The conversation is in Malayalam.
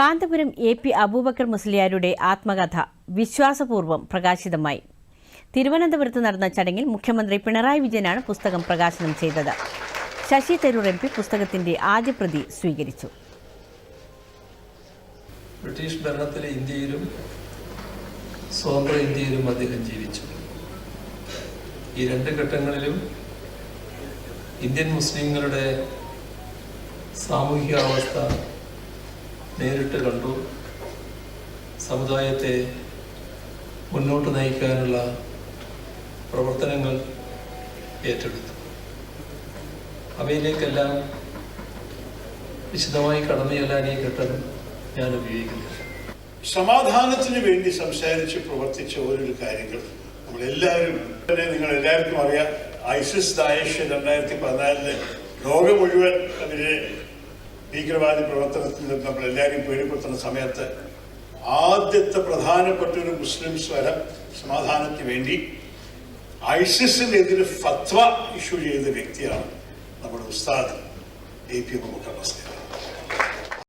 കാന്തപുരം എ പി അബൂബക്കർ മുസ്ലിയാരുടെ ആത്മകഥ വിശ്വാസപൂർവം പ്രകാശിതമായി. തിരുവനന്തപുരത്ത് നടന്ന ചടങ്ങിൽ മുഖ്യമന്ത്രി പിണറായി വിജയനാണ് പുസ്തകം പ്രകാശനം ചെയ്തത്. ശശി തരൂർ എം പി പുസ്തകത്തിന്റെ ആദ്യ പ്രതി സ്വീകരിച്ചു. ബ്രിട്ടീഷ് ഭരണത്തിലെ ഇന്ത്യയിലും സ്വതന്ത്ര ഇന്ത്യയിലും അദ്ദേഹം ജീവിച്ചു. ഈ രണ്ട് ഘട്ടങ്ങളിലും ഇന്ത്യൻ മുസ്ലിങ്ങളുടെ സാമൂഹിക അവസ്ഥ നേരിട്ട് കണ്ടു. സമുദായത്തെ മുന്നോട്ട് നയിക്കാനുള്ള പ്രവർത്തനങ്ങൾ ഏറ്റെടുത്തു. അവയിലേക്കെല്ലാം വിശദമായി കടന്നു ചെല്ലാൻ ഈ ഘട്ടം ഞാൻ ഉപയോഗിക്കുന്നു സമാധാനത്തിന് വേണ്ടി സംസാരിച്ച് പ്രവർത്തിച്ച ഓരോരു കാര്യങ്ങൾ നമ്മളെല്ലാവരും തന്നെ നിങ്ങൾ എല്ലാവർക്കും അറിയാം. ഐസിസ് ദായഷ് രണ്ടായിരത്തി പതിനാലിൽ ലോകം മുഴുവൻ അതിനെ ഭീകരവാദി പ്രവർത്തനത്തിൽ നിന്ന് നമ്മൾ എല്ലാവരും പേടിപ്പെടുത്തുന്ന സമയത്ത് ആദ്യത്തെ പ്രധാനപ്പെട്ട ഒരു മുസ്ലിം സ്വരം സമാധാനത്തിന് വേണ്ടി ഐസിസിനെതിരെ ഫത്വ ഇഷ്യൂ ചെയ്ത വ്യക്തിയാണ് നമ്മുടെ ഉസ്താദ് എ പി മുഖ